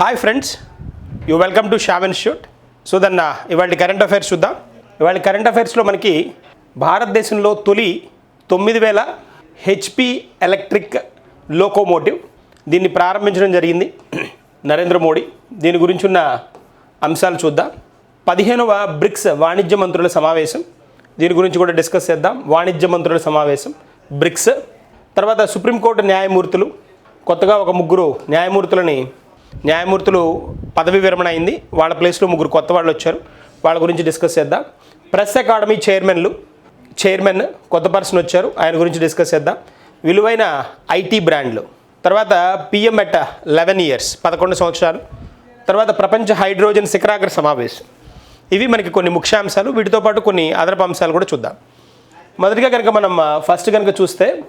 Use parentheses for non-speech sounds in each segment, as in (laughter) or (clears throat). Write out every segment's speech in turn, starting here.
Hi friends you welcome to Sham institute so దన్న ఇవాళ current affairs చూద్దాం. ఇవాళ current అఫైర్స్లో మనకి భారతదేశంలో తొలి తొమ్మిది వేల హెచ్పి ఎలక్ట్రిక్ లోకోమోటివ్ దీన్ని ప్రారంభించడం జరిగింది (clears throat) నరేంద్ర మోడీ. దీని గురించి ఉన్న అంశాలు చూద్దాం. పదిహేనవ బ్రిక్స్ వాణిజ్య మంత్రుల సమావేశం. దీని గురించి కూడా డిస్కస్ చేద్దాం. వాణిజ్య మంత్రుల సమావేశం బ్రిక్స్. తర్వాత సుప్రీంకోర్టు న్యాయమూర్తులు. కొత్తగా ఒక ముగ్గురు న్యాయమూర్తులని న్యాయమూర్తులు పదవి విరమణ అయింది. వాళ్ళ ప్లేస్లో ముగ్గురు కొత్త వాళ్ళు వచ్చారు. వాళ్ళ గురించి డిస్కస్ చేద్దాం. ప్రెస్ అకాడమీ చైర్మన్లు చైర్మన్ కొత్త పర్సన్ వచ్చారు. ఆయన గురించి డిస్కస్ చేద్దాం. విలువైన ఐటీ బ్రాండ్లు. తర్వాత పిఎం ఎట్ లెవెన్ ఇయర్స్ పదకొండు సంవత్సరాలు. తర్వాత ప్రపంచ హైడ్రోజన్ శిఖరాగ్ర సమావేశం. ఇవి మనకి కొన్ని ముఖ్యాంశాలు. వీటితో పాటు కొన్ని అదనపు అంశాలు కూడా చూద్దాం. మొదటిగా కనుక మనం ఫస్ట్ కనుక చూస్తే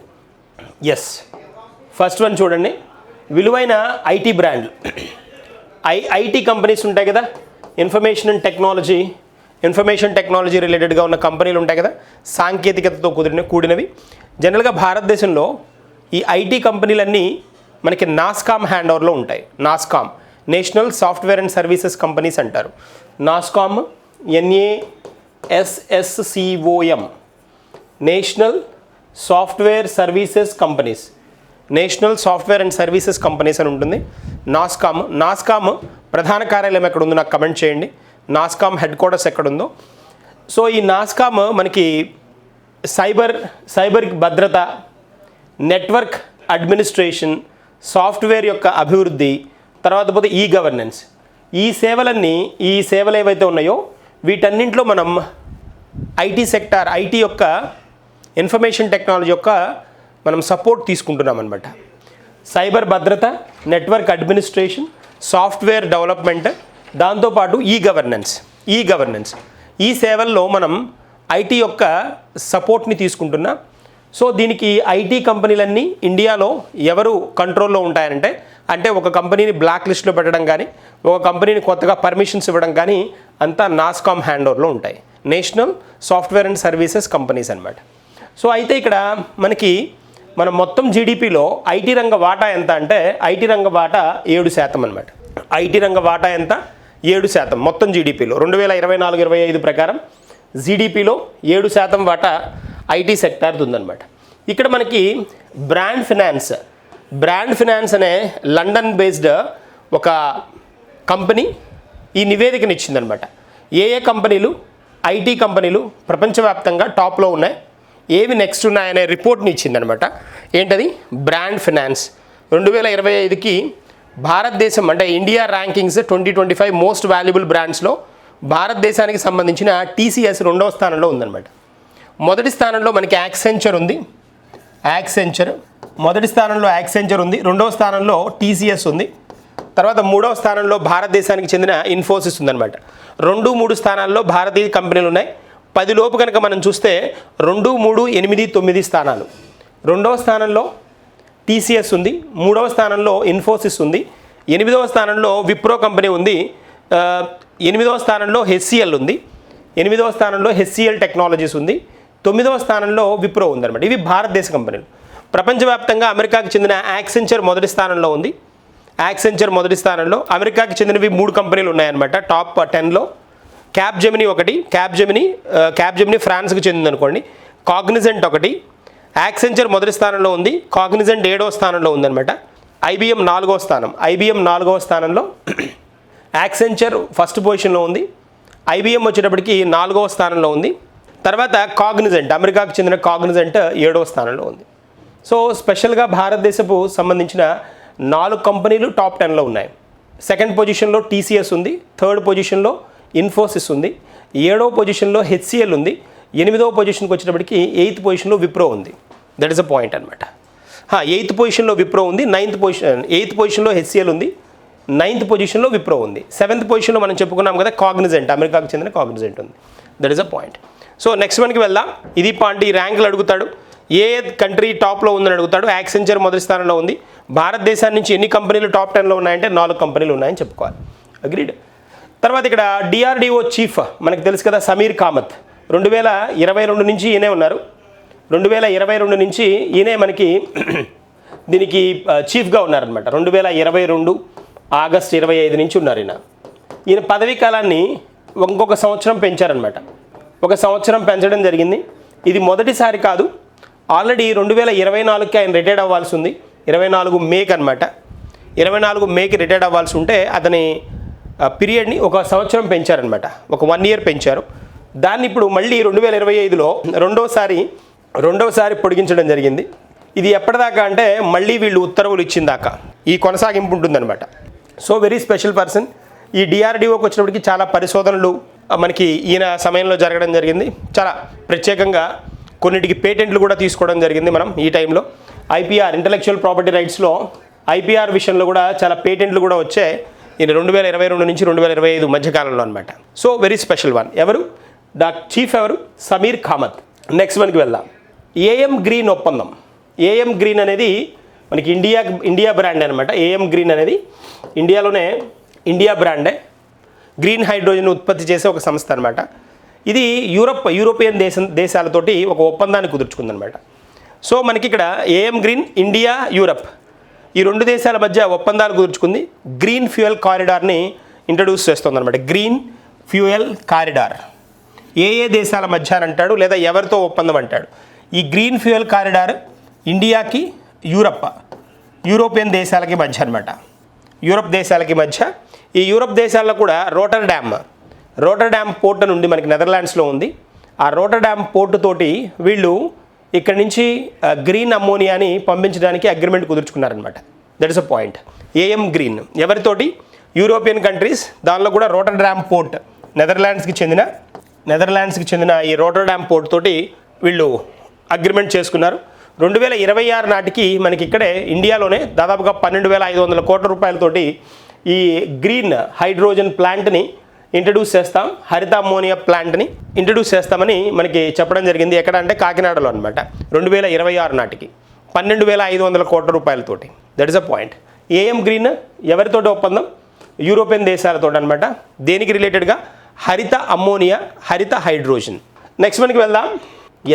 ఎస్ ఫస్ట్ వన్ చూడండి. విలువైన ఐటీ బ్రాండ్లు. ఐ ఐటీ కంపెనీస్ ఉంటాయి కదా? Information and technology information technology రిలేటెడ్గా ఉన్న కంపెనీలు ఉంటాయి కదా? సాంకేతికతతో కుదిరిన కూడినవి. జనరల్గా భారతదేశంలో ఈ ఐటీ కంపెనీలన్నీ మనకి నాస్కామ్ హ్యాండ్ ఓవర్లో ఉంటాయి. NASSCOM. National software and services companies అంటారు. NASSCOM ఎన్ఏఎస్ఎస్సిఓఎం national software services companies national software and services companies అని ఉంటుంది. నాస్కామ్ నాస్కామ్ ప్రధాన కార్యాలయం ఎక్కడ ఉందో నాకు కమెంట్ చేయండి. నాస్కామ్ హెడ్ క్వార్టర్స్ ఎక్కడుందో. సో ఈ నాస్కామ్ మనకి సైబర్ సైబర్ భద్రత నెట్వర్క్ అడ్మినిస్ట్రేషన్ సాఫ్ట్వేర్ యొక్క అభివృద్ధి తర్వాత పోతే ఈ గవర్నెన్స్ ఈ సేవలన్నీ ఈ సేవలు ఏవైతే ఉన్నాయో వీటన్నింటిలో మనం ఐటీ సెక్టార్ ఐటీ యొక్క ఇన్ఫర్మేషన్ టెక్నాలజీ యొక్క మనం సపోర్ట్ తీసుకుంటున్నాం అనమాట సైబర్ భద్రత నెట్వర్క్ అడ్మినిస్ట్రేషన్ సాఫ్ట్వేర్ డెవలప్మెంట్ దాంతోపాటు ఈ గవర్నెన్స్ ఈ గవర్నెన్స్ ఈ సేవల్లో మనం ఐటీ యొక్క సపోర్ట్ని తీసుకుంటున్నాం సో దీనికి ఐటీ కంపెనీలన్నీ ఇండియాలో ఎవరు కంట్రోల్లో ఉంటాయంటే అంటే ఒక కంపెనీని బ్లాక్ లిస్ట్లో పెట్టడం కానీ ఒక కంపెనీని కొత్తగా పర్మిషన్స్ ఇవ్వడం కానీ అంతా నాస్కామ్ హ్యాండ్ ఓవర్లో ఉంటాయి. National software and services companies అన్నమాట. సో అయితే ఇక్కడ మనకి మన మొత్తం జీడిపిలో ఐటీ రంగ వాటా ఎంత అంటే ఐటీ రంగ వాటా ఏడు శాతం అనమాట ఐటీ రంగ వాటా ఎంత? ఏడు శాతం మొత్తం జీడిపిలో. రెండు వేల ఇరవై నాలుగు ఇరవై ఐదు ప్రకారం జీడిపిలో ఏడు శాతం వాటా ఐటీ సెక్టార్ది ఉందన్నమాట. ఇక్కడ మనకి బ్రాండ్ ఫినాన్స్ బ్రాండ్ ఫినాన్స్ అనే లండన్ బేస్డ్ ఒక కంపెనీ ఈ నివేదికనిచ్చిందనమాట ఏ ఏ కంపెనీలు? ఐటీ కంపెనీలు ప్రపంచవ్యాప్తంగా టాప్లో ఉన్నాయి. ఏవి నెక్స్ట్ ఉన్నాయనే రిపోర్ట్ని ఇచ్చిందనమాట. ఏంటది? బ్రాండ్ ఫినాన్స్ రెండు వేల ఇరవై ఐదుకి భారతదేశం అంటే India rankings twenty twenty five most valuable బ్రాండ్స్లో భారతదేశానికి సంబంధించిన టీసీఎస్ రెండవ స్థానంలో ఉందన్నమాట మొదటి స్థానంలో మనకి యాక్సెంచర్ ఉంది. యాక్సెంచర్ మొదటి స్థానంలో యాక్సెంచర్ ఉంది. రెండవ స్థానంలో టీసీఎస్ ఉంది. తర్వాత మూడవ స్థానంలో భారతదేశానికి చెందిన ఇన్ఫోసిస్ ఉందన్నమాట రెండు మూడు స్థానాల్లో భారతీయ కంపెనీలు ఉన్నాయి. పది లోపు కనుక మనం చూస్తే రెండు మూడు ఎనిమిది తొమ్మిది స్థానాలు. రెండవ స్థానంలో టీసీఎస్ ఉంది మూడవ స్థానంలో ఇన్ఫోసిస్ ఉంది ఎనిమిదవ స్థానంలో విప్రో కంపెనీ ఉంది ఎనిమిదవ స్థానంలో హెచ్సిఎల్ ఉంది ఎనిమిదవ స్థానంలో హెచ్సిఎల్ టెక్నాలజీస్ ఉంది తొమ్మిదవ స్థానంలో విప్రో ఉందన్నమాట. ఇవి భారతదేశ కంపెనీలు. ప్రపంచవ్యాప్తంగా అమెరికాకు చెందిన యాక్సెంచర్ మొదటి స్థానంలో ఉంది. యాక్సెంచర్ మొదటి స్థానంలో అమెరికాకి చెందినవి మూడు కంపెనీలు ఉన్నాయన్నమాట. టాప్ టెన్లో క్యాబ్ జెమిని ఒకటి క్యాబ్ జెమిని క్యాబ్ జెమిని ఫ్రాన్స్కి చెందింది అనుకోండి కాగ్నిజెంట్ ఒకటి యాక్సెంచర్ మొదటి స్థానంలో ఉంది కాగ్నిజెంట్ ఏడవ స్థానంలో ఉందన్నమాట. ఐబిఎం నాలుగవ స్థానం ఐబిఎం నాలుగవ స్థానంలో యాక్సెంచర్ ఫస్ట్ పొజిషన్లో ఉంది ఐబిఎం వచ్చేటప్పటికి నాలుగవ స్థానంలో ఉంది. తర్వాత కాగ్నిజెంట్ అమెరికాకు చెందిన కాగ్నిజెంట్ ఏడవ స్థానంలో ఉంది. సో స్పెషల్గా భారతదేశపు సంబంధించిన నాలుగు కంపెనీలు టాప్ టెన్లో ఉన్నాయి. సెకండ్ పొజిషన్లో టీసీఎస్ ఉంది థర్డ్ పొజిషన్లో ఇన్ఫోసిస్ ఉంది ఏడవ పొజిషన్లో హెచ్సిఎల్ ఉంది ఎనిమిదవ పొజిషన్కి వచ్చేటప్పటికి ఎయిత్ పొజిషన్లో విప్రో ఉంది. దట్ ఈస్ అ పాయింట్ అనమాట ఎయిత్ పొజిషన్లో విప్రో ఉంది నైన్త్ పొజిషన్ ఎయిత్ పొజిషన్లో హెచ్సిఎల్ ఉంది నైన్త్ పొజిషన్లో విప్రో ఉంది. సెవెంత్ పొజిషన్లో మనం చెప్పుకున్నాం కదా కాగ్నిజెంట్ అమెరికాకు చెందిన కాగ్నిజెంట్ ఉంది. That is a point so next వన్కి వెళ్దాం. ఇది పాంటి ర్యాంకులు అడుగుతాడు. ఏ కంట్రీ టాప్లో ఉందని అడుగుతాడు. యాక్సెంచర్ మొదటి స్థానంలో ఉంది. భారతదేశం నుంచి ఎన్ని కంపెనీలు టాప్ టెన్లో ఉన్నాయంటే నాలుగు కంపెనీలు ఉన్నాయని చెప్పుకోవాలి. అగ్రీడ్ తర్వాత ఇక్కడ డిఆర్డిఓ చీఫ్ మనకు తెలుసు కదా సమీర్ కామత్. రెండు వేల ఇరవై రెండు నుంచి ఈయనే ఉన్నారు. రెండు వేల ఇరవై రెండు నుంచి ఈయనే మనకి (clears throat) దీనికి చీఫ్గా ఉన్నారనమాట రెండు వేల ఇరవై రెండు ఆగస్ట్ ఇరవై ఐదు నుంచి ఉన్నారు ఈయన. ఈయన పదవీ కాలాన్ని ఇంకొక సంవత్సరం పెంచారనమాట ఒక సంవత్సరం పెంచడం జరిగింది. ఇది మొదటిసారి కాదు. ఆల్రెడీ రెండు వేల ఇరవై నాలుగుకి ఆయన రిటైర్డ్ అవ్వాల్సి ఉంది. ఇరవై నాలుగు మేకి అనమాట ఇరవై నాలుగు మేకి రిటైర్డ్ అవ్వాల్సి ఉంటే అతని పీరియడ్ని ఒక సంవత్సరం పెంచారనమాట ఒక వన్ ఇయర్ పెంచారు. దాన్ని ఇప్పుడు మళ్ళీ రెండు వేల ఇరవై ఐదులో రెండోసారి రెండోసారి పొడిగించడం జరిగింది. ఇది ఎప్పటిదాకా అంటే మళ్ళీ వీళ్ళు ఉత్తర్వులు ఇచ్చిందాకా ఈ కొనసాగింపు ఉంటుందన్నమాట. So very special person. ఈ డిఆర్డిఓకి వచ్చినప్పటికి చాలా పరిశోధనలు మనకి ఈయన సమయంలో జరగడం జరిగింది. చాలా ప్రత్యేకంగా కొన్నిటికి పేటెంట్లు కూడా తీసుకోవడం జరిగింది మనం ఈ టైంలో. ఐపీఆర్ ఇంటలెక్చువల్ ప్రాపర్టీ రైట్స్లో ఐపీఆర్ విషయంలో కూడా చాలా పేటెంట్లు కూడా వచ్చాయి. ఈయన రెండు వేల ఇరవై రెండు నుంచి రెండు వేల ఇరవై ఐదు మధ్యకాలంలో అనమాట సో వెరీ స్పెషల్ వన్ ఎవరు? డా చీఫ్ ఎవరు? సమీర్ ఖామత్. నెక్స్ట్ వన్కి వెళ్దాం. ఏఎం గ్రీన్ ఒప్పందం. ఏఎం గ్రీన్ అనేది మనకి ఇండియా ఇండియా బ్రాండ్ అనమాట ఏఎం గ్రీన్ అనేది ఇండియాలోనే ఇండియా బ్రాండే గ్రీన్ హైడ్రోజన్ ఉత్పత్తి చేసే ఒక సంస్థ అనమాట ఇది యూరప్ యూరోపియన్ దేశం దేశాలతోటి ఒక ఒప్పందాన్ని కుదుర్చుకుందనమాట సో మనకి ఇక్కడ ఏఎం గ్రీన్ ఇండియా యూరప్ ఈ రెండు దేశాల మధ్య ఒప్పందాలు కుదుర్చుకుంది. గ్రీన్ ఫ్యూయల్ కారిడార్ని ఇంట్రడ్యూస్ చేస్తుందన్నమాట. Green fuel corridor. ఏ ఏ దేశాల మధ్య అని అంటాడు లేదా ఎవరితో ఒప్పందం అంటాడు? ఈ గ్రీన్ ఫ్యూయల్ కారిడార్ ఇండియాకి యూరప్ యూరోపియన్ దేశాలకి మధ్య అనమాట యూరప్ దేశాలకి మధ్య. ఈ యూరప్ దేశాల్లో కూడా Rotterdam Rotterdam port నుండి మనకి నెదర్లాండ్స్లో ఉంది. ఆ రోటర్ డ్యామ్ పోర్టు తోటి వీళ్ళు ఇక్కడ నుంచి గ్రీన్ అమ్మోనియాని పంపించడానికి agreement కుదుర్చుకున్నారనమాట that is a point AM Green ఎవరితోటి? యూరోపియన్ కంట్రీస్ దానిలో కూడా రోటర్ డ్యామ్ పోర్ట్ నెదర్లాండ్స్కి చెందిన నెదర్లాండ్స్కి చెందిన ఈ రోటర్ డ్యామ్ పోర్ట్ తోటి వీళ్ళు అగ్రిమెంట్ చేసుకున్నారు. రెండు వేల ఇరవై ఆరు నాటికి మనకి ఇక్కడే ఇండియాలోనే దాదాపుగా పన్నెండు వేల ఐదు వందల కోట్ల రూపాయలతోటి ఈ గ్రీన్ హైడ్రోజన్ ప్లాంట్ని ఇంట్రడ్యూస్ చేస్తాం హరిత అమ్మోనియా ప్లాంట్ని ఇంట్రడ్యూస్ చేస్తామని మనకి చెప్పడం జరిగింది. ఎక్కడ అంటే కాకినాడలో అనమాట రెండు వేల ఇరవై ఆరు నాటికి. పన్నెండు వేల ఐదు వందల కోట్ల రూపాయలతోటి that is a point AM Green ఎవరితోటి ఒప్పందం? యూరోపియన్ దేశాలతో అనమాట దేనికి రిలేటెడ్గా హరిత అమ్మోనియా హరిత హైడ్రోజన్ నెక్స్ట్ మనకి వెళ్దాం.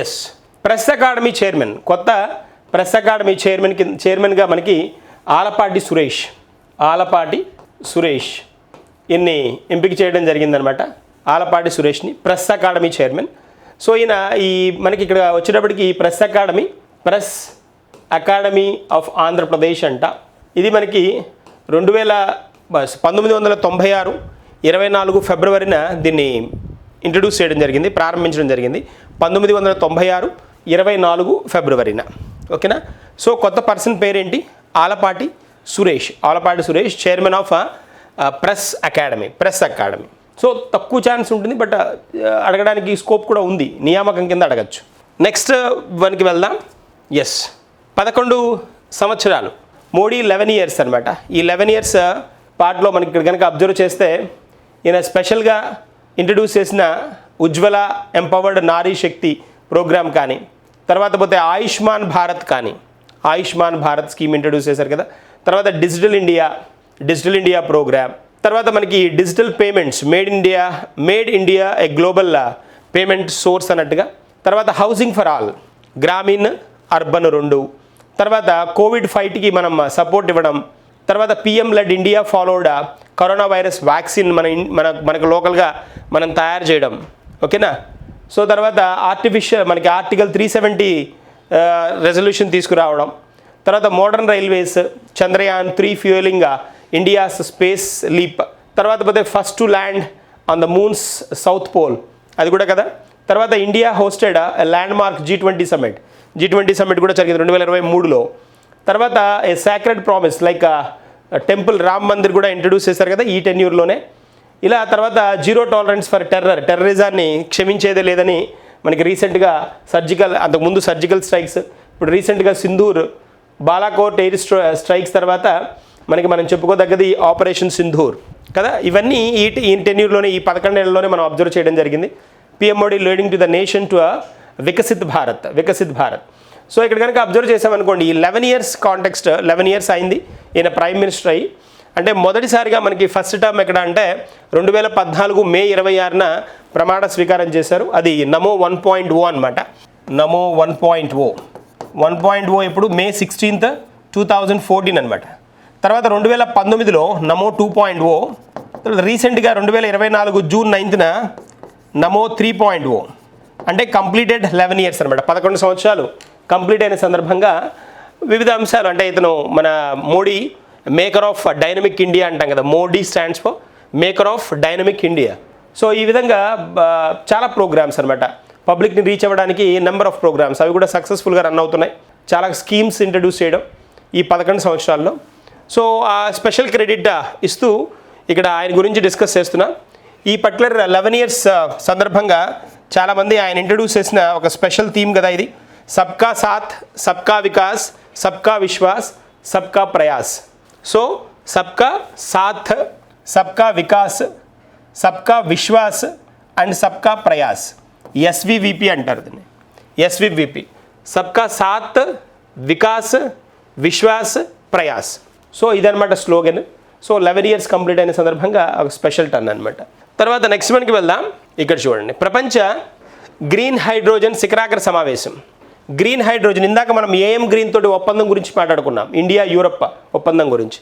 ఎస్ ప్రెస్ అకాడమీ చైర్మన్ కొత్త ప్రెస్ అకాడమీ చైర్మన్ కింద చైర్మన్గా మనకి ఆలపాటి సురేష్. ఆలపాటి సురేష్. ఈయన్ని ఎంపిక చేయడం జరిగిందనమాట. ఆలపాటి సురేష్ని ప్రెస్ అకాడమీ చైర్మన్. సో ఈయన ఈ మనకి ఇక్కడ వచ్చేటప్పటికి ఈ press academy press academy of Andhra Pradesh అంట. ఇది మనకి రెండు వేల బస్ పంతొమ్మిది వందల తొంభై ఆరు ఇరవై నాలుగు ఫిబ్రవరిన దీన్ని ఇంట్రడ్యూస్ చేయడం జరిగింది ప్రారంభించడం జరిగింది. పంతొమ్మిది వందల తొంభై ఆరు ఇరవై నాలుగు ఫిబ్రవరిన. ఓకేనా? సో కొత్త పర్సన్ పేరేంటి? Alapati Suresh. Alapati Suresh chairman of press academy press academy. So తక్కువ ఛాన్స్ ఉంటుంది బట్ అడగడానికి స్కోప్ కూడా ఉంది. నియామకం కింద అడగచ్చు. నెక్స్ట్ వన్కి వెళ్దాం. ఎస్ పదకొండు సంవత్సరాలు. మోడీ లెవెన్ ఇయర్స్ అనమాట ఈ లెవెన్ ఇయర్స్ పార్ట్లో మనకి ఇక్కడ కనుక అబ్జర్వ్ చేస్తే ఈయన స్పెషల్గా ఇంట్రడ్యూస్ చేసిన ఉజ్వల ఎంపవర్డ్ నారీ శక్తి ప్రోగ్రామ్ కానీ తర్వాత పోతే ఆయుష్మాన్ భారత్ కానీ ఆయుష్మాన్ భారత్ స్కీమ్ ఇంట్రడ్యూస్ చేశారు కదా. తర్వాత digital India digital India program. తర్వాత మనకి digital payments made India made India a global payment source అన్నట్టుగా. తర్వాత హౌసింగ్ ఫర్ ఆల్ గ్రామీణ్ అర్బన్ రెండు. తర్వాత కోవిడ్ ఫైట్కి మనం సపోర్ట్ ఇవ్వడం. తర్వాత PM led India followed corona virus vaccine మన ఇన్- మన మనకు లోకల్గా మనం తయారు చేయడం. ఓకేనా? సో తర్వాత ఆర్టిఫిషియల్ మనకి ఆర్టికల్ త్రీ సెవెంటీ రెజల్యూషన్ తీసుకురావడం. తర్వాత modern railways Chandrayaan three fuelling India's space leap తర్వాత పోతే first to land on the moon's south pole అది కూడా కదా? తర్వాత India hosted landmark G twenty summit G twenty summit కూడా జరిగింది రెండు వేల ఇరవై మూడులో. తర్వాత a sacred promise like temple Ram Mandir కూడా ఇంట్రడ్యూస్ చేశారు కదా ఈ టెన్యూర్లోనే. ఇలా తర్వాత జీరో టాలరెన్స్ ఫర్ టెర్రర్ టెర్రరిజాన్ని క్షమించేదే లేదని మనకి రీసెంట్గా సర్జికల్ అంతకుముందు సర్జికల్ స్ట్రైక్స్ ఇప్పుడు రీసెంట్గా సింధూర్ బాలాకోట్ ఎయిర్ స్ట్రైక్స్ తర్వాత మనకి మనం చెప్పుకోదగ్గది ఆపరేషన్ సింధూర్. కదా? ఇవన్నీ ఈ ఈ టెన్యూర్లోనే ఈ పదకొండేళ్ళలోనే మనం అబ్జర్వ్ చేయడం జరిగింది. PM Modi leading to the nation to a Viksit Bharat Viksit Bharat. So ఇక్కడ కనుక అబ్జర్వ్ చేసామనుకోండి ఈ eleven years context eleven years అయింది. ఈయన ప్రైమ్ మినిస్టర్ అయ్యి అంటే మొదటిసారిగా మనకి ఫస్ట్ టర్మ్ ఎక్కడ అంటే రెండు వేల పద్నాలుగు మే ఇరవై ఆరున ప్రమాణ స్వీకారం చేశారు. అది నమో వన్ పాయింట్ ఓ అనమాట Namo one point o. One point o ఇప్పుడు May sixteenth two thousand fourteen అనమాట తర్వాత రెండు వేల పంతొమ్మిదిలో నమో టూ పాయింట్ ఓ తర్వాత రీసెంట్గా రెండు వేల ఇరవై నాలుగు జూన్ నైన్త్న నమో త్రీ పాయింట్ ఓ. అంటే కంప్లీటెడ్ లెవెన్ ఇయర్స్ అనమాట పదకొండు సంవత్సరాలు కంప్లీట్ అయిన సందర్భంగా వివిధ అంశాలు అంటే ఇతను మన Modi maker of dynamic India అంటాం కదా. Modi stands for maker of dynamic India. So ఈ విధంగా చాలా ప్రోగ్రామ్స్ అనమాట పబ్లిక్ని రీచ్ అవ్వడానికి నెంబర్ ఆఫ్ ప్రోగ్రామ్స్ అవి కూడా సక్సెస్ఫుల్గా రన్ అవుతున్నాయి. చాలా స్కీమ్స్ ఇంట్రడ్యూస్ చేయడం ఈ పదకొండు సంవత్సరాల్లో. సో ఆ స్పెషల్ క్రెడిట్ ఇస్తూ ఇక్కడ ఆయన గురించి డిస్కస్ చేస్తున్నా. ఈ పర్టికులర్ లెవెన్ ఇయర్స్ సందర్భంగా చాలామంది ఆయన ఇంట్రడ్యూస్ చేసిన ఒక స్పెషల్ థీమ్ కదా ఇది. సబ్కా సాత్ సబ్కా వికాస్ సబ్కా విశ్వాస్ సబ్కా ప్రయాస్. సో సబ్కా సాత్ సబ్కా వికాస్ సబ్కా విశ్వాస్ అండ్ సబ్కా ప్రయాస్. ఎస్వివిపి అంటారు దీన్ని. ఎస్వివిపి సబ్కా సాత్ వికాస్ విశ్వాస్ ప్రయాస్. సో ఇదనమాట slogan. So eleven years complete అయిన సందర్భంగా ఒక స్పెషల్ టర్న్ అనమాట తర్వాత నెక్స్ట్ వన్కి వెళ్దాం. ఇక్కడ చూడండి. ప్రపంచ గ్రీన్ హైడ్రోజన్ శిఖరాగ్ర సమావేశం. గ్రీన్ హైడ్రోజన్ ఇందాక మనం ఏఎం గ్రీన్ తోటి ఒప్పందం గురించి మాట్లాడుకున్నాం. ఇండియా యూరప్ ఒప్పందం గురించి.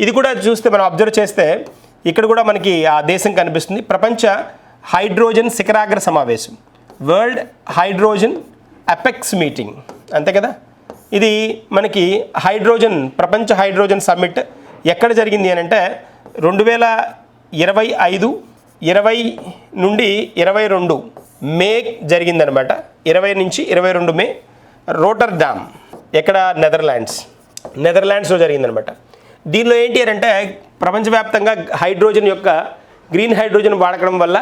ఇది కూడా చూస్తే మనం అబ్జర్వ్ చేస్తే ఇక్కడ కూడా మనకి ఆ దేశం కనిపిస్తుంది. ప్రపంచ హైడ్రోజన్ శిఖరాగ్ర సమావేశం. వరల్డ్ హైడ్రోజన్ అపెక్స్ మీటింగ్ అంతే కదా? ఇది మనకి హైడ్రోజన్ ప్రపంచ హైడ్రోజన్ సమ్మిట్ ఎక్కడ జరిగింది అని అంటే రెండు వేల ఇరవై ఐదు ఇరవై నుండి ఇరవై రెండు మే జరిగిందనమాట. ఇరవై నుంచి ఇరవై రెండు మే రోటర్ డామ్ ఎక్కడ? నెదర్లాండ్స్. నెదర్లాండ్స్లో జరిగిందనమాట. దీనిలో ఏంటి అని అంటే ప్రపంచవ్యాప్తంగా హైడ్రోజన్ యొక్క గ్రీన్ హైడ్రోజన్ వాడకడం వల్ల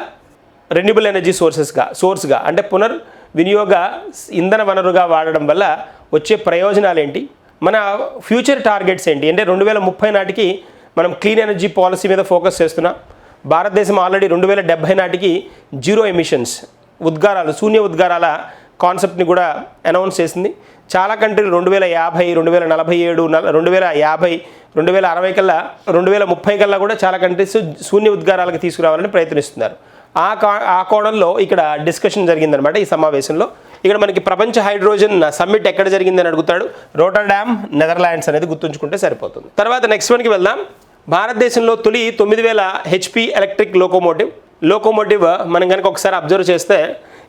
రెన్యూబుల్ ఎనర్జీ సోర్సెస్గా సోర్స్గా అంటే పునర్ వినియోగ ఇంధన వనరుగా వాడడం వల్ల వచ్చే ప్రయోజనాలు ఏంటి మన ఫ్యూచర్ టార్గెట్స్ ఏంటి? అంటే రెండు వేల ముప్పై నాటికి మనం క్లీన్ ఎనర్జీ పాలసీ మీద ఫోకస్ చేస్తున్నాం. భారతదేశం ఆల్రెడీ రెండు వేల డెబ్బై నాటికి జీరో ఎమిషన్స్ ఉద్గారాలు శూన్య ఉద్గారాల కాన్సెప్ట్ని కూడా అనౌన్స్ చేసింది. చాలా కంట్రీలు రెండు వేల యాభై రెండు వేల నలభై ఏడు నల- రెండు వేల యాభై రెండు వేల అరవై కల్లా రెండు వేల ముప్పై కల్లా కూడా చాలా కంట్రీస్ శూన్య ఉద్గారాలకు తీసుకురావాలని ప్రయత్నిస్తున్నారు. ఆ ఆ కోణంలో ఇక్కడ డిస్కషన్ జరిగిందనమాట ఈ సమావేశంలో. ఇక్కడ మనకి ప్రపంచ హైడ్రోజన్ సమ్మిట్ ఎక్కడ జరిగిందని అడుగుతాడు. రోటర్ డ్యామ్ నెదర్లాండ్స్ అనేది గుర్తుంచుకుంటే సరిపోతుంది. తర్వాత నెక్స్ట్ వన్కి వెళ్దాం. భారతదేశంలో తొలి తొమ్మిది వేల హెచ్పి ఎలక్ట్రిక్ లోకోమోటివ్. లోకోమోటివ్ మనం కనుక ఒకసారి అబ్జర్వ్ చేస్తే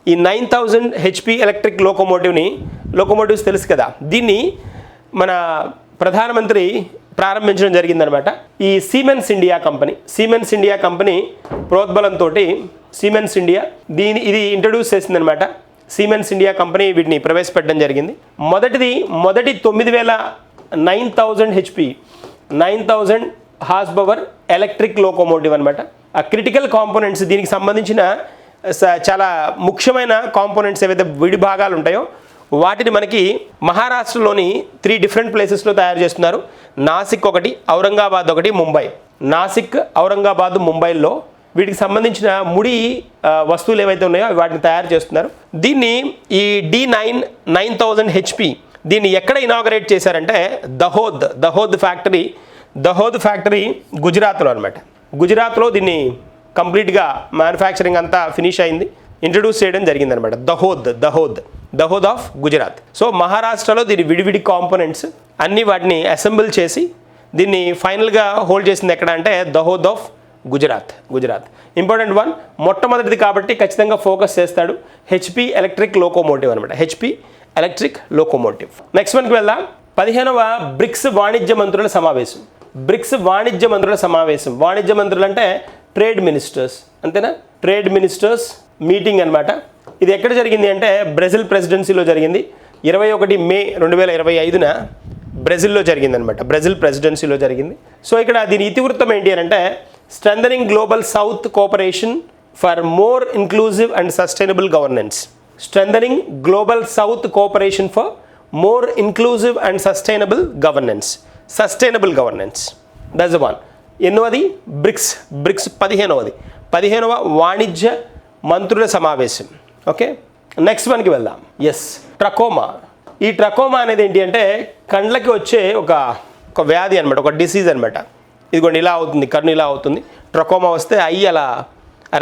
ఈ నైన్ థౌజండ్ హెచ్పి ఎలక్ట్రిక్ లోకోమోటివ్ని లోకోమోటివ్స్ తెలుసు కదా. దీన్ని మన ప్రధానమంత్రి ప్రారంభించడం జరిగిందనమాట. ఈ Siemens India company Siemens India company ప్రోద్బలంతో సీమెన్స్ ఇండియా దీని ఇది ఇంట్రడ్యూస్ చేసిందనమాట. సీమెన్స్ ఇండియా కంపెనీ వీటిని ప్రవేశపెట్టడం జరిగింది. మొదటిది మొదటి తొమ్మిది వేల nine thousand HP nine thousand horsepower electric locomotive అనమాట. ఆ క్రిటికల్ కాంపోనెంట్స్ దీనికి సంబంధించిన స- చాలా ముఖ్యమైన కాంపోనెంట్స్ ఏవైతే విడి భాగాలు ఉంటాయో వాటిని మనకి మహారాష్ట్రలోని త్రీ డిఫరెంట్ ప్లేసెస్లో తయారు చేస్తున్నారు. నాసిక్ ఒకటి ఔరంగాబాద్ ఒకటి ముంబై. నాసిక్ ఔరంగాబాద్ ముంబైలో వీటికి సంబంధించిన ముడి వస్తువులు ఏవైతే ఉన్నాయో వాటిని తయారు చేస్తున్నారు. దీన్ని ఈ D nine nine thousand HP దీన్ని ఎక్కడ ఇనాగరేట్ చేశారంటే దహోద్ దహోద్ ఫ్యాక్టరీ దహోద్ ఫ్యాక్టరీ గుజరాత్లో అనమాట గుజరాత్లో దీన్ని కంప్లీట్గా మ్యానుఫ్యాక్చరింగ్ అంతా ఫినిష్ అయింది. ఇంట్రడ్యూస్ చేయడం జరిగిందనమాట దహోద్ దహోద్. దహోద్ ఆఫ్ గుజరాత్ సో మహారాష్ట్రలో దీని విడివిడి కాంపోనెంట్స్ అన్ని వాటిని అసెంబుల్ చేసి దీన్ని ఫైనల్గా హోల్డ్ చేసింది ఎక్కడ అంటే Dahod of Gujarat Gujarat important one మొట్టమొదటిది కాబట్టి ఖచ్చితంగా ఫోకస్ చేస్తాడు హెచ్పి ఎలక్ట్రిక్ లోకోమోటివ్ అనమాట హెచ్పి ఎలక్ట్రిక్ లోకోమోటివ్ నెక్స్ట్ వన్కి వెళ్దాం. పదిహేనవ బ్రిక్స్ వాణిజ్య మంత్రుల సమావేశం. బ్రిక్స్ వాణిజ్య మంత్రుల సమావేశం. వాణిజ్య మంత్రులు అంటే ట్రేడ్ మినిస్టర్స్ అంతేనా? ట్రేడ్ మినిస్టర్స్ మీటింగ్ అనమాట ఇది ఎక్కడ జరిగింది అంటే బ్రెజిల్ ప్రెసిడెన్సీలో జరిగింది. ఇరవై ఒకటి మే రెండు వేల ఇరవై ఐదున బ్రెజిల్లో జరిగిందనమాట బ్రెజిల్ ప్రెసిడెన్సీలో జరిగింది. సో ఇక్కడ దీని ఇతివృత్తం ఏంటి అని అంటే strengthening global south cooperation for more inclusive and sustainable governance strengthening global south cooperation for more inclusive and sustainable governance sustainable governance does one ఎన్నోది BRICS BRICS పదిహేనవది. పదిహేనవ వాణిజ్య మంత్రుల సమావేశం. ఓకే నెక్స్ట్ వన్కి వెళ్దాం. ఎస్ ట్రకోమా ఈ ట్రకోమా అనేది ఏంటి అంటే కండ్లకి వచ్చే ఒక ఒక వ్యాధి అనమాట ఒక డిసీజ్ అనమాట ఇదిగోండి ఇలా అవుతుంది కన్ను ఇలా అవుతుంది. ట్రకోమా వస్తే అయ్యి అలా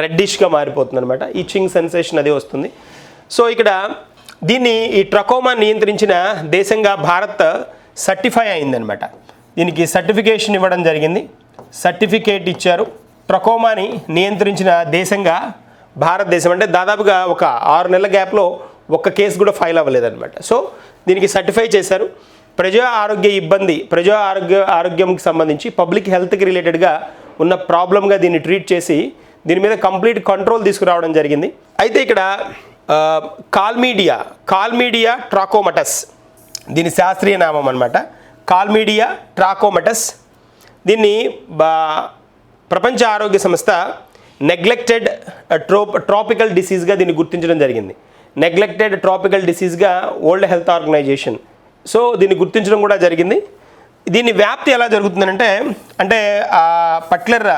రెడ్డిష్గా మారిపోతుంది అనమాట ఈచింగ్ సెన్సేషన్ అది వస్తుంది. సో ఇక్కడ దీన్ని ఈ ట్రకోమా నియంత్రించిన దేశంగా భారత్ సర్టిఫై అయిందనమాట దీనికి సర్టిఫికేషన్ ఇవ్వడం జరిగింది. సర్టిఫికేట్ ఇచ్చారు. ట్రకోమాని నియంత్రించిన దేశంగా భారతదేశం అంటే దాదాపుగా ఒక ఆరు నెలల గ్యాప్లో ఒక్క కేసు కూడా ఫైల్ అవ్వలేదన్నమాట. సో దీనికి సర్టిఫై చేశారు. ప్రజా ఆరోగ్య ఇబ్బంది ప్రజా ఆరోగ్య ఆరోగ్యంకి సంబంధించి పబ్లిక్ హెల్త్కి రిలేటెడ్గా ఉన్న ప్రాబ్లమ్గా దీన్ని ట్రీట్ చేసి దీని మీద కంప్లీట్ కంట్రోల్ తీసుకురావడం జరిగింది. అయితే ఇక్కడ కాల్మీడియా కాల్మీడియా ట్రాకోమటస్ దీని శాస్త్రీయ నామం అనమాట కాల్మీడియా ట్రాకోమటస్ దీన్ని బా ప్రపంచ ఆరోగ్య సంస్థ నెగ్లెక్టెడ్ ట్రోప్ ట్రాపికల్ డిసీజ్గా దీన్ని గుర్తించడం జరిగింది. నెగ్లెక్టెడ్ ట్రాపికల్ డిసీజ్గా వరల్డ్ హెల్త్ ఆర్గనైజేషన్. సో దీన్ని గుర్తించడం కూడా జరిగింది. దీని వ్యాప్తి ఎలా జరుగుతుందంటే అంటే ఆ పర్టికులర్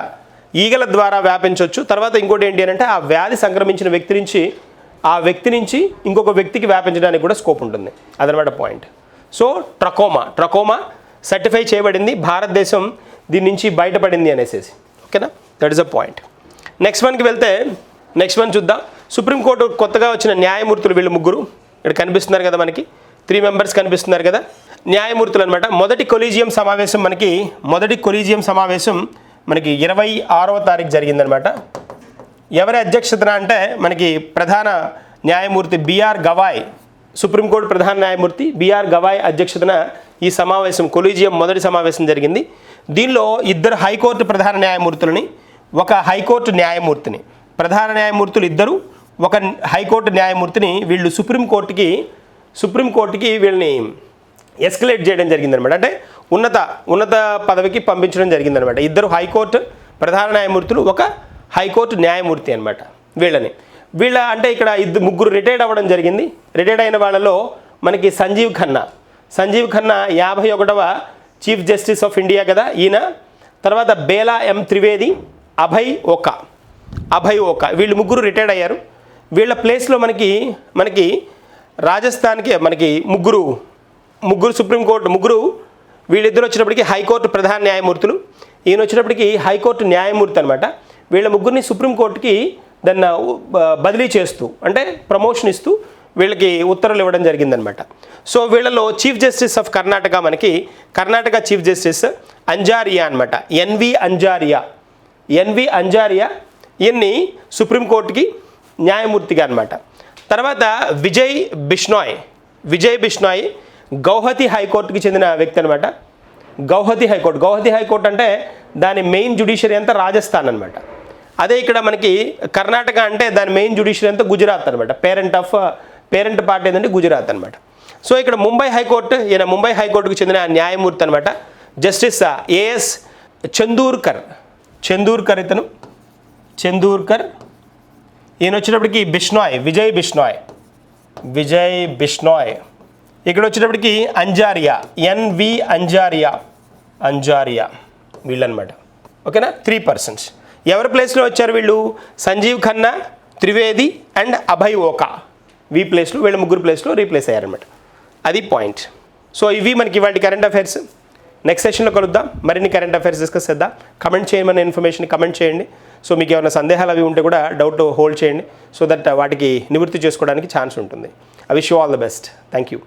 ఈగల ద్వారా వ్యాపించవచ్చు. తర్వాత ఇంకోటి ఏంటి అని అంటే ఆ వ్యాధి సంక్రమించిన వ్యక్తి నుంచి ఆ వ్యక్తి నుంచి ఇంకొక వ్యక్తికి వ్యాపించడానికి కూడా స్కోప్ ఉంటుంది. అదనమాట point. So trachoma trachoma certify చేయబడింది. భారతదేశం దీని నుంచి బయటపడింది అనేసి ఓకేనా? That is a point. Next వన్కి వెళ్తే నెక్స్ట్ వన్ చూద్దాం. సుప్రీంకోర్టు కొత్తగా వచ్చిన న్యాయమూర్తులు వీళ్ళు ముగ్గురు. ఇక్కడ కనిపిస్తున్నారు కదా మనకి. త్రీ మెంబర్స్ కనిపిస్తున్నారు కదా. న్యాయమూర్తులు అనమాట మొదటి కొలీజియం సమావేశం మనకి మొదటి కొలీజియం సమావేశం మనకి ఇరవై ఆరవ తారీఖు జరిగిందనమాట ఎవరి అధ్యక్షతన అంటే మనకి ప్రధాన న్యాయమూర్తి బిఆర్ గవాయ్. సుప్రీంకోర్టు ప్రధాన న్యాయమూర్తి బిఆర్ గవాయ్ అధ్యక్షతన ఈ సమావేశం కొలీజియం మొదటి సమావేశం జరిగింది. దీనిలో ఇద్దరు హైకోర్టు ప్రధాన న్యాయమూర్తులని ఒక హైకోర్టు న్యాయమూర్తిని. ప్రధాన న్యాయమూర్తులు ఇద్దరు ఒక హైకోర్టు న్యాయమూర్తిని వీళ్ళు సుప్రీంకోర్టుకి సుప్రీంకోర్టుకి వీళ్ళని ఎస్కలేట్ చేయడం జరిగిందనమాట. అంటే ఉన్నత ఉన్నత పదవికి పంపించడం జరిగిందనమాట. ఇద్దరు హైకోర్టు ప్రధాన న్యాయమూర్తులు ఒక హైకోర్టు న్యాయమూర్తి అనమాట వీళ్ళని. వీళ్ళ అంటే ఇక్కడ ఇద్దరు ముగ్గురు రిటైర్డ్ అవ్వడం జరిగింది. రిటైర్డ్ అయిన వాళ్ళలో మనకి సంజీవ్ ఖన్నా. సంజీవ్ ఖన్నా యాభై ఒకటవ చీఫ్ జస్టిస్ ఆఫ్ ఇండియా కదా ఈయన. తర్వాత బేలా ఎం త్రివేది అభయ్ ఒక అభయ్ ఒక వీళ్ళు ముగ్గురు రిటైర్డ్ అయ్యారు. వీళ్ళ ప్లేస్లో మనకి మనకి రాజస్థాన్కి మనకి ముగ్గురు ముగ్గురు సుప్రీంకోర్టు ముగ్గురు వీళ్ళిద్దరు వచ్చినప్పటికీ హైకోర్టు ప్రధాన న్యాయమూర్తులు. ఈయన వచ్చినప్పటికీ హైకోర్టు న్యాయమూర్తి అనమాట వీళ్ళ ముగ్గురిని సుప్రీంకోర్టుకి దాన్ని బదిలీ చేస్తూ అంటే ప్రమోషన్ ఇస్తూ వీళ్ళకి ఉత్తర్వులు ఇవ్వడం జరిగిందనమాట సో వీళ్ళలో చీఫ్ జస్టిస్ ఆఫ్ కర్ణాటక మనకి కర్ణాటక చీఫ్ జస్టిస్ అంజారియా అనమాట ఎన్వి అంజారియా. ఎన్వి అంజారియా ఈయన్ని సుప్రీంకోర్టుకి న్యాయమూర్తిగా అనమాట తర్వాత విజయ్ బిష్నాయ్ విజయ్ బిష్నాయ్ గౌహతి హైకోర్టుకి చెందిన వ్యక్తి అనమాట గౌహతి హైకోర్టు గౌహతి హైకోర్టు అంటే దాని మెయిన్ జుడిషియరీ అంతా రాజస్థాన్ అనమాట అదే ఇక్కడ మనకి కర్ణాటక అంటే దాని మెయిన్ జుడిషియరీ అంతా గుజరాత్ అనమాట పేరెంట్ ఆఫ్ పేరెంట్ పార్టీ ఏంటంటే గుజరాత్ అనమాట సో ఇక్కడ ముంబై హైకోర్టు ఈయన ముంబై హైకోర్టుకు చెందిన న్యాయమూర్తి అనమాట జస్టిస్ ఏఎస్ చందూర్కర్. చందూర్కర్ ఇతను చందూర్కర్. ఈయన వచ్చేటప్పటికి బిష్నాయ్ విజయ్ బిష్నాయ్ విజయ్ బిష్నాయ్ ఇక్కడ వచ్చేటప్పటికి అంజారియా ఎన్వి అంజారియా. అంజారియా. వీళ్ళనమాట ఓకేనా? Three persons. ఎవరి ప్లేస్లో వచ్చారు వీళ్ళు? సంజీవ్ ఖన్నా త్రివేది అండ్ అభయ్ ఓకా. వీ ప్లేస్లో వీళ్ళ ముగ్గురు ప్లేస్లో రీప్లేస్ అయ్యారనమాట అది పాయింట్. సో ఇవి మనకి ఇవాళ కరెంట్ అఫైర్స్. నెక్స్ట్ సెషన్లో కలుద్దాం. మరిన్ని కరెంట్ అఫైర్స్ డిస్కస్ చేద్దాం. కమెంట్ చేయమన్న ఇన్ఫర్మేషన్ కమెంట్ చేయండి. సో మీకు ఏమైనా సందేహాలు అవి ఉంటే కూడా డౌట్ హోల్డ్ చేయండి. సో దట్ వాటికి నివృత్తి చేసుకోవడానికి ఛాన్స్ ఉంటుంది. I wish you all the best thank you